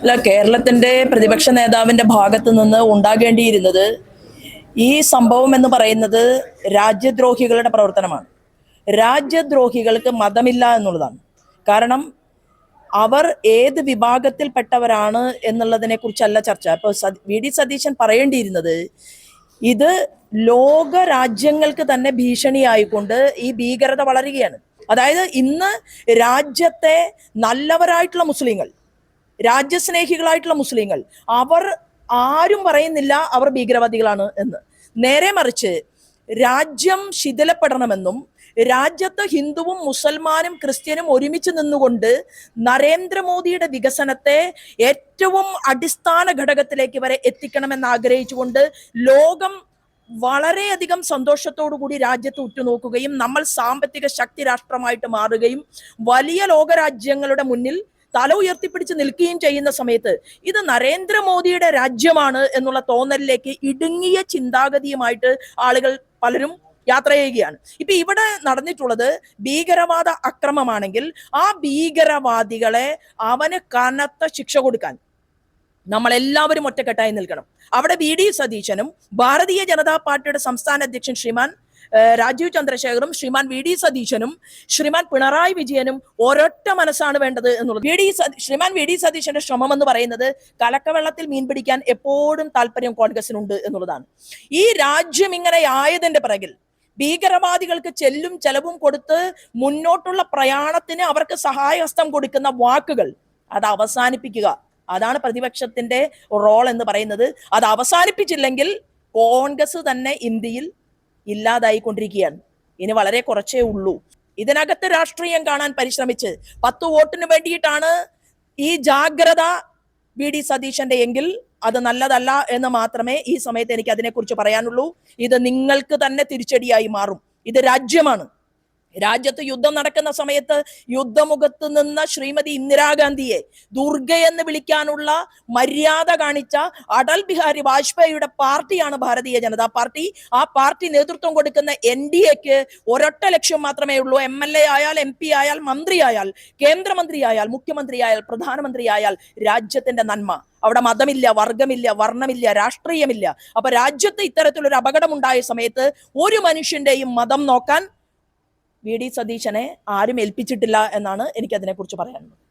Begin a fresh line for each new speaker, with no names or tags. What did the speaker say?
അല്ല കേരളത്തിന്റെ പ്രതിപക്ഷ നേതാവിന്റെ ഭാഗത്ത് നിന്ന് ഉണ്ടാകേണ്ടിയിരുന്നത് ഈ സംഭവം എന്ന് പറയുന്നത് രാജ്യദ്രോഹികളുടെ പ്രവർത്തനമാണ്. രാജ്യദ്രോഹികൾക്ക് മതമില്ല എന്നുള്ളതാണ്. കാരണം അവർ ഏത് വിഭാഗത്തിൽപ്പെട്ടവരാണ് എന്നുള്ളതിനെ കുറിച്ചല്ല ചർച്ച അപ്പൊ വി ഡി സതീശൻ പറയേണ്ടിയിരുന്നത് ഇത് ലോക രാജ്യങ്ങൾക്ക് തന്നെ ഭീഷണിയായിക്കൊണ്ട് ഈ ഭീകരത വളരുകയാണ്. അതായത് ഇന്ന് രാജ്യത്തെ നല്ലവരായിട്ടുള്ള മുസ്ലിങ്ങൾ രാജ്യസ്നേഹികളായിട്ടുള്ള മുസ്ലിങ്ങൾ. അവർ ആരും പറയുന്നില്ല അവർ ഭീകരവാദികളാണ് എന്ന്. നേരെ മറിച്ച് രാജ്യം ശിഥിലപ്പെടണമെന്നും രാജ്യത്ത് ഹിന്ദുവും മുസൽമാനും ക്രിസ്ത്യനും ഒരുമിച്ച് നിന്നുകൊണ്ട് നരേന്ദ്രമോദിയുടെ വികസനത്തെ ഏറ്റവും അടിസ്ഥാന ഘടകത്തിലേക്ക് വരെ എത്തിക്കണമെന്ന് ആഗ്രഹിച്ചുകൊണ്ട് ലോകം വളരെയധികം കൂടി രാജ്യത്ത് ഉറ്റുനോക്കുകയും നമ്മൾ സാമ്പത്തിക ശക്തി രാഷ്ട്രമായിട്ട് മാറുകയും വലിയ ലോകരാജ്യങ്ങളുടെ മുന്നിൽ തല ഉയർത്തിപ്പിടിച്ച് നിൽക്കുകയും ചെയ്യുന്ന സമയത്ത് ഇത് നരേന്ദ്രമോദിയുടെ രാജ്യമാണ് എന്നുള്ള തോന്നലിലേക്ക് ഇടുങ്ങിയ ചിന്താഗതിയുമായിട്ട് ആളുകൾ പലരും യാത്ര ചെയ്യുകയാണ്. ഇപ്പൊ ഇവിടെ നടന്നിട്ടുള്ളത് ഭീകരവാദ അക്രമമാണെങ്കിൽ ആ ഭീകരവാദികളെ അവന് കനത്ത ശിക്ഷ കൊടുക്കാൻ നമ്മളെല്ലാവരും ഒറ്റക്കെട്ടായി നിൽക്കണം. അവിടെ വി. ഡി. സതീശനും ഭാരതീയ ജനതാ പാർട്ടിയുടെ സംസ്ഥാന അധ്യക്ഷൻ ശ്രീമാൻ രാജീവ് ചന്ദ്രശേഖറും ശ്രീമാൻ വി ഡി സതീശനും ശ്രീമാൻ പിണറായി വിജയനും ഒരൊറ്റ മനസ്സാണ് വേണ്ടത് എന്നുള്ളത്. V D Sriman V D സതീശന്റെ ശ്രമം എന്ന് പറയുന്നത് കലക്കവെള്ളത്തിൽ മീൻ പിടിക്കാൻ എപ്പോഴും താല്പര്യം കോൺഗ്രസിനുണ്ട് എന്നുള്ളതാണ്. ഈ രാജ്യം ഇങ്ങനെ ആയതിന്റെ പിറകിൽ ഭീകരവാദികൾക്ക് ചെല്ലും ചെലവും കൊടുത്ത് മുന്നോട്ടുള്ള പ്രയാണത്തിന് അവർക്ക് സഹായഹസ്തം കൊടുക്കുന്ന വാക്കുകൾ അത് അവസാനിപ്പിക്കുക. അതാണ് പ്രതിപക്ഷത്തിന്റെ റോൾ എന്ന് പറയുന്നത്. അത് അവസാനിപ്പിച്ചില്ലെങ്കിൽ കോൺഗ്രസ് തന്നെ ഇന്ത്യയിൽ ഇല്ലാതായിക്കൊണ്ടിരിക്കുകയാണ്. ഇനി വളരെ കുറച്ചേ ഉള്ളൂ. ഇതിനകത്ത് രാഷ്ട്രീയം കാണാൻ പരിശ്രമിച്ച് പത്ത് വോട്ടിന് വേണ്ടിയിട്ടാണ് ഈ ജാഗ്രത ബി ഡി സതീശന്റെ എങ്കിൽ അത് നല്ലതല്ല എന്ന് മാത്രമേ ഈ സമയത്ത് എനിക്ക് അതിനെക്കുറിച്ച് പറയാനുള്ളൂ. ഇത് നിങ്ങൾക്ക് തന്നെ തിരിച്ചടിയായി മാറും. ഇത് രാജ്യമാണ്. രാജ്യത്ത് യുദ്ധം നടക്കുന്ന സമയത്ത് യുദ്ധമുഖത്ത് നിന്ന ശ്രീമതി ഇന്ദിരാഗാന്ധിയെ ദുർഗ എന്ന് വിളിക്കാനുള്ള മര്യാദ കാണിച്ച അടൽ ബിഹാരി വാജ്പേയിയുടെ പാർട്ടിയാണ് ഭാരതീയ ജനതാ പാർട്ടി. ആ പാർട്ടി നേതൃത്വം കൊടുക്കുന്ന എൻ ഡി എക്ക് ഒരൊറ്റ ലക്ഷ്യം മാത്രമേ ഉള്ളൂ. എം എൽ എ ആയാൽ എം പി ആയാൽ മന്ത്രിയായാൽ കേന്ദ്രമന്ത്രിയായാൽ മുഖ്യമന്ത്രിയായാൽ പ്രധാനമന്ത്രിയായാൽ രാജ്യത്തിന്റെ നന്മ. അവിടെ മതമില്ല വർഗമില്ല വർണമില്ല രാഷ്ട്രീയമില്ല. അപ്പൊ രാജ്യത്ത് ഇത്തരത്തിലൊരു അപകടമുണ്ടായ സമയത്ത് ഒരു മനുഷ്യന്റെയും മതം നോക്കാൻ വി ഡി സതീശനെ ആരും ഏൽപ്പിച്ചിട്ടില്ല എന്നാണ് എനിക്ക് അതിനെക്കുറിച്ച് പറയാനുള്ളത്.